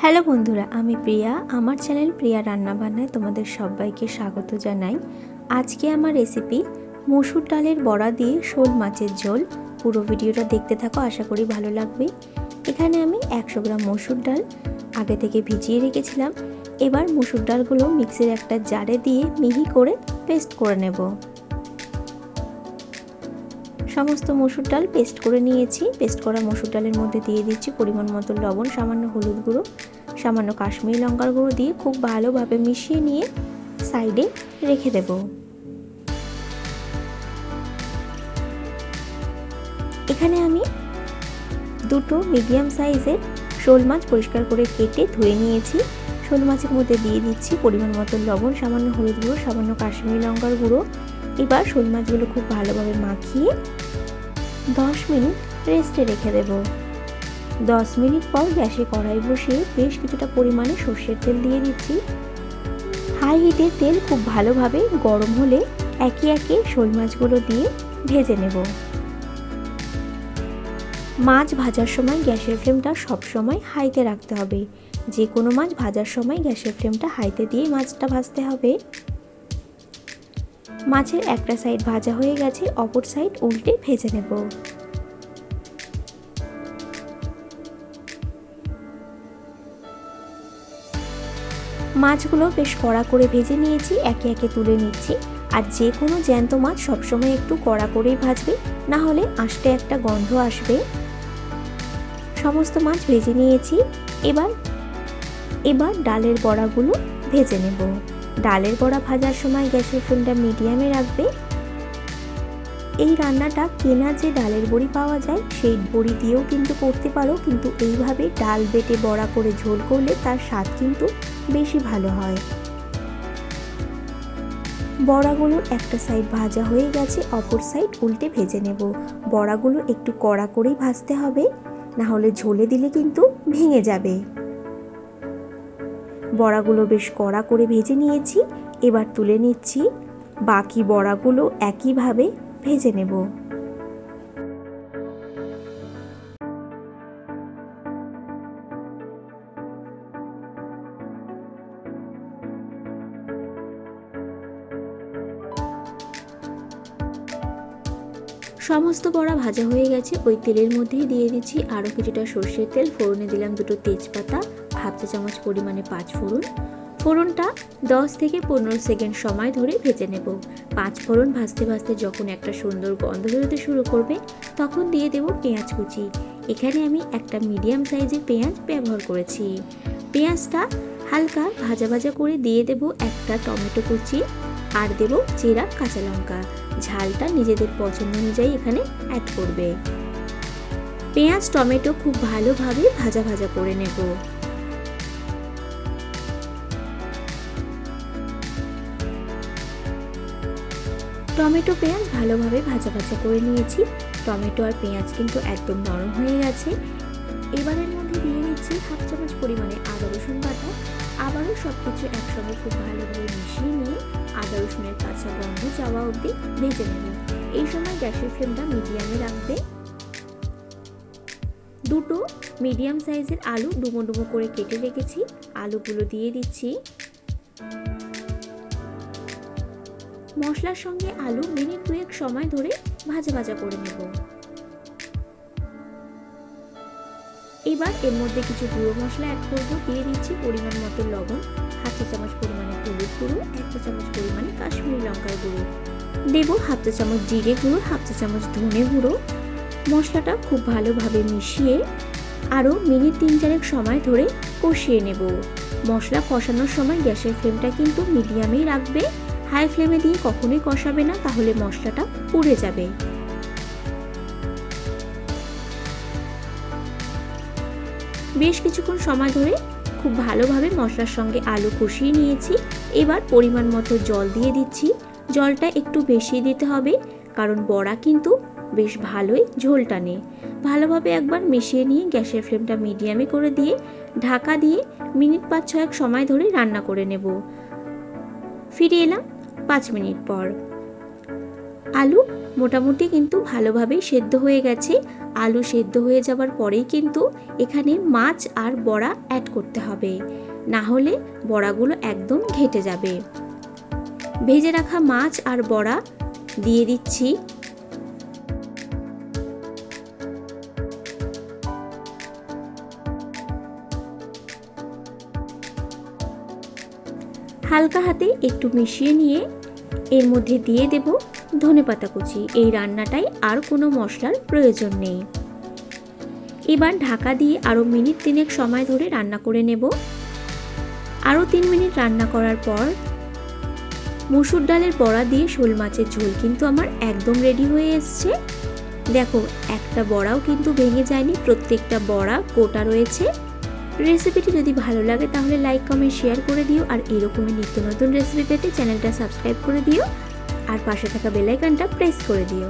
Hello বন্ধুরা, আমি প্রিয়া। আমার চ্যানেল প্রিয়া রান্নাবান্নায় তোমাদের সবাইকে স্বাগত জানাই। আজকে আমার রেসিপি মসুর ডালের বড়া দিয়ে শোল মাছের ঝোল। পুরো ভিডিওটা দেখতে থাকো, আশা করি ভালো লাগবে। এখানে আমি একশো গ্রাম মসুর ডাল আগে থেকে ভিজিয়ে রেখেছিলাম। এবার মসুর ডালগুলো মিক্সির একটা জারে দিয়ে মিহি করে পেস্ট করে নেব। সমস্ত মসুর ডাল পেস্ট করে নিয়েছি। পেস্ট করা মসুর ডালের মধ্যে দিয়ে দিচ্ছি পরিমাণ মতো লবণ, সামান্য হলুদ গুঁড়ো, সামান্য কাশ্মীরি লঙ্কার গুঁড়ো দিয়ে খুব ভালোভাবে মিশিয়ে নিয়ে সাইডে রেখে দেব। এখানে আমি দুটো মিডিয়াম সাইজের শোল মাছ পরিষ্কার করে কেটে ধুয়ে নিয়েছি। শোল মাছের মধ্যে দিয়ে দিচ্ছি পরিমাণ মতো লবণ, সামান্য হলুদ গুঁড়ো, সামান্য কাশ্মীরি লঙ্কার গুঁড়ো এবার শোল মাছগুলো খুব ভালোভাবে মাখিয়ে দশ মিনিট রেস্টে রেখে দেব। দশ মিনিট পর গ্যাসে কড়াই বসিয়ে বেশ কিছুটা পরিমাণে সর্ষের তেল দিয়ে দিচ্ছি। হাই হিটে তেল খুব ভালোভাবে গরম হলে একে একে শোল মাছগুলো দিয়ে ভেজে নেব। মাছ ভাজার সময় গ্যাসের ফ্লেমটা সবসময় হাইতে রাখতে হবে। যে কোনো মাছ ভাজার সময় গ্যাসের ফ্লেমটা হাইতে দিয়ে মাছটা ভাজতে হবে। মাছের একটা সাইড ভাজা হয়ে গেছে, অপর সাইড উল্টে ভেজে নেব। মাছগুলো বেশ কড়া করে ভেজে নিয়েছি, একে একে তুলে নিচ্ছি। আর যে কোনো জ্যান্ত মাছ সবসময় একটু কড়া করেই ভাজবে, না হলে আষ্টে একটা গন্ধ আসবে। সমস্ত মাছ ভেজে নিয়েছি, এবার এবার ডালের বড়াগুলো ভেজে নেব। ডালের বড়া ভাজার সময় গ্যাসের ফ্লেমটা মিডিয়ামে রাখবে। এই রান্নাটা কেনা যে ডালের বড়ি পাওয়া যায়, সেই বড়ি দিয়েও কিন্তু করতে পারো, কিন্তু এইভাবে ডাল বেটে বড়া করে ঝোল করলে তার স্বাদ কিন্তু বেশি ভালো হয়। বড়াগুলো একটা সাইড ভাজা হয়ে গেছে, অপর সাইড উল্টে ভেজে নেব। বড়াগুলো একটু কড়া করেই ভাজতে হবে না হলে ঝোলে দিলে কিন্তু ভেঙে যাবে। বড়াগুলো বেশ কড়া করে ভেজে নিয়েছি, এবার তুলে নিচ্ছি। বাকি বড়াগুলো একইভাবে ভেজে নেব। সমস্ত বড়া ভাজা হয়ে গেছে। ওই তেলের মধ্যেই দিয়ে দিচ্ছি আরও কিছুটা সর্ষের তেল। ফোড়নে দিলাম দুটো তেজপাতা। হাফ চা চামচ পরিমাণে পাঁচ ফোড়ন। ফোড়নটা দশ থেকে পনেরো সেকেন্ড সময় ধরে ভেজে নেব। পাঁচ ফোড়ন ভাজতে ভাজতে যখন একটা সুন্দর গন্ধ বেরোতে শুরু করবে, তখন দিয়ে দেব পেঁয়াজ কুচি। এখানে আমি একটা মিডিয়াম সাইজের পেঁয়াজ ব্যবহার করেছি। পেঁয়াজটা হালকা ভাজা ভাজা করে দিয়ে দেব একটা টমেটো কুচি আর দেব চেরা কাঁচা লঙ্কা। ঝালটা নিজেদের পছন্দ অনুযায়ী এখানে অ্যাড করবে। পেঁয়াজ, টমেটো খুব ভালোভাবে ভাজা ভাজা করে নেব। টমেটো পেঁয়াজ ভালোভাবে ভাজা ভাজা করে নিয়েছি। টমেটো আর পেঁয়াজ কিন্তু একদম নরম হয়ে গেছে। এবারের মধ্যে দিয়ে নিচ্ছি হাফ চামচ পরিমাণে আদা রসুন বাটা। আবারও সব কিছু একসঙ্গে খুব ভালোভাবে মিশিয়ে নিয়ে আদা রসুনের কাঁচা গন্ধ যাওয়া অবধি ভেজে নেবে। এই সময় গ্যাসের ফ্লেমটা মিডিয়ামে রাখবে। দুটো মিডিয়াম সাইজের আলু ডুমো ডুমো করে কেটে রেখেছি। আলুগুলো দিয়ে দিচ্ছি। মশলার সঙ্গে আলু মিনিট দুয়েক সময় ধরে ভাজা ভাজা করে নেব। এবার এর মধ্যে কিছু গুঁড়ো মশলা অ্যাড করব। দিয়ে দিচ্ছি পরিমাণ মতো লবণ, হাফ চা চামচ পরিমাণে হলুদ গুঁড়ো, এক চা চামচ পরিমাণে কাশ্মীরি লঙ্কার গুঁড়ো। দেবো হাফ চা চামচ জিরে গুঁড়ো, হাফ চা চামচ ধনে গুঁড়ো। মশলাটা খুব ভালোভাবে মিশিয়ে আরও মিনিট তিন চারেক সময় ধরে কষিয়ে নেব। মশলা কষানোর সময় গ্যাসের ফ্লেমটা কিন্তু মিডিয়ামেই রাখবে। হাই ফ্লেমে দিয়ে কখনোই কষাবে না, তাহলে মশলাটা পুড়ে যাবে। বেশ কিছুক্ষণ সময় ধরে খুব ভালোভাবে মশলার সঙ্গে আলু কষিয়ে নিয়েছি। এবার পরিমাণ মতো জল দিয়ে দিচ্ছি। জলটা একটু বেশি দিতে হবে, কারণ বড়া কিন্তু বেশ ভালোই ঝোল টানে। ভালোভাবে একবার মিশিয়ে নিয়ে গ্যাসের ফ্লেমটা মিডিয়ামে করে দিয়ে ঢাকা দিয়ে মিনিট পাঁচ ছয়েক সময় ধরে রান্না করে নেব। ফিরে এলাম পাঁচ মিনিট পর। আলু মোটামুটি কিন্তু ভালোভাবেই সেদ্ধ হয়ে গেছে। আলু সেদ্ধ হয়ে যাওয়ার পরেই কিন্তু এখানে মাছ আর বড়া অ্যাড করতে হবে। না হলে বড়াগুলো একদম ঘেটে যাবে। ভেজে রাখা মাছ আর বড়া দিয়ে দিচ্ছি। হালকা হাতে একটু মিশিয়ে নিয়ে এর মধ্যে দিয়ে দেব ধনেপাতা কুচি। এই রান্নাটায় আর কোনো মশলার প্রয়োজন নেই। এবার ঢাকা দিয়ে আরও মিনিট তিনেক সময় ধরে রান্না করে নেব। আরও তিন মিনিট রান্না করার পর মুসুর ডালের বড়া দিয়ে শোল মাছের ঝোল কিন্তু আমার একদম রেডি হয়ে এসছে। দেখো, একটা বড়াও কিন্তু ভেঙে যায়নি, প্রত্যেকটা বড়া গোটা রয়েছে। রেসিপিটি যদি ভালো লাগে তাহলে লাইক, কমেন্ট, শেয়ার করে দিও আর এরকমই নিত্য নতুন রেসিপি পেতে চ্যানেলটা সাবস্ক্রাইব করে দিও আর পাশে থাকা বেলাইকানটা প্রেস করে দিও।